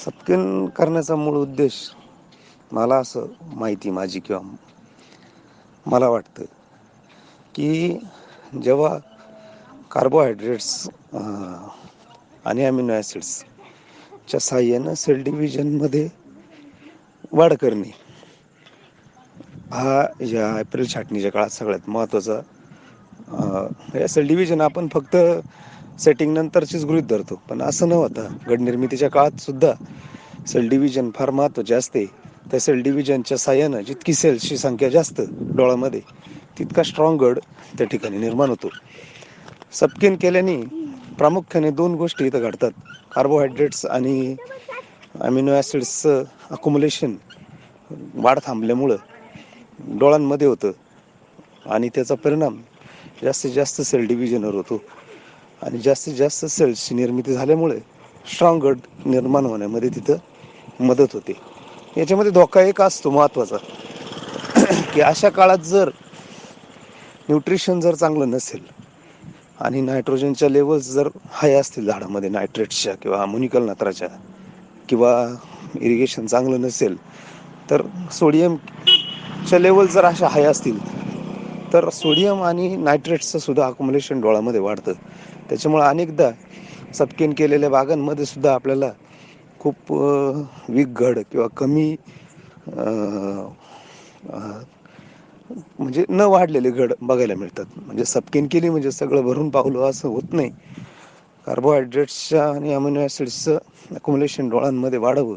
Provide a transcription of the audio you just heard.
सपकेन करण्याचा मूळ उद्देश मला असं माहिती माझी किंवा मला वाटतं की जेव्हा कार्बोहायड्रेट्स आणि अमिनो ॲसिड्सच्या साह्यानं सेल डिव्हिजनमध्ये वाढ करणे हा या एप्रिल छाटणीच्या काळात सगळ्यात महत्त्वाचा या सेल डिव्हिजन आपण फक्त सेटिंग नंतरचीच गृहित धरतो. पण असं न होता गडनिर्मितीच्या काळात सुद्धा सेल डिव्हिजन फार महत्त्वाचे असते. त्या सेल डिव्हिजनच्या साह्यानं जितकी सेल्सची संख्या जास्त डोळ्यामध्ये तितका स्ट्रॉंग गड त्या ठिकाणी निर्माण होतो. सपकेन केल्याने प्रामुख्याने दोन गोष्टी इथं घडतात. कार्बोहायड्रेट्स आणि अमिनो ॲसिड्सचं अकुमुलेशन वाढ थांबल्यामुळं डोळ्यांमध्ये होतं. आणि त्याचा परिणाम जास्तीत जास्त सेल डिव्हिजनवर होतो. आणि जास्तीत जास्त सेल्सची निर्मिती झाल्यामुळे स्ट्रॉंग गट निर्माण होण्यामध्ये तिथं मदत होते. याच्यामध्ये धोका एक असतो महत्त्वाचा की अशा काळात जर न्यूट्रिशन जर चांगलं नसेल आणि नायट्रोजनच्या लेवल्स जर हाय असतील झाडामध्ये नायट्रेट्सच्या किंवा अमोनिकल नत्राच्या किंवा इरिगेशन चांगलं नसेल तर सोडियमच्या लेवल जर अशा हाय असतील तर सोडियम आणि नायट्रेटचं सुद्धा अकोमोलेशन डोळ्यामध्ये वाढतं. त्याच्यामुळे अनेकदा सपकेन केलेल्या बागांमध्ये सुद्धा आपल्याला खूप वीक घड किंवा कमी म्हणजे न वाढलेले घड बघायला मिळतात. म्हणजे सपकेन केली म्हणजे सगळं भरून पावलं असं होत नाही. कार्बोहायड्रेट्सच्या आणि अमिनो ॲसिड्सचं अकोमोलेशन डोळ्यांमध्ये वाढावं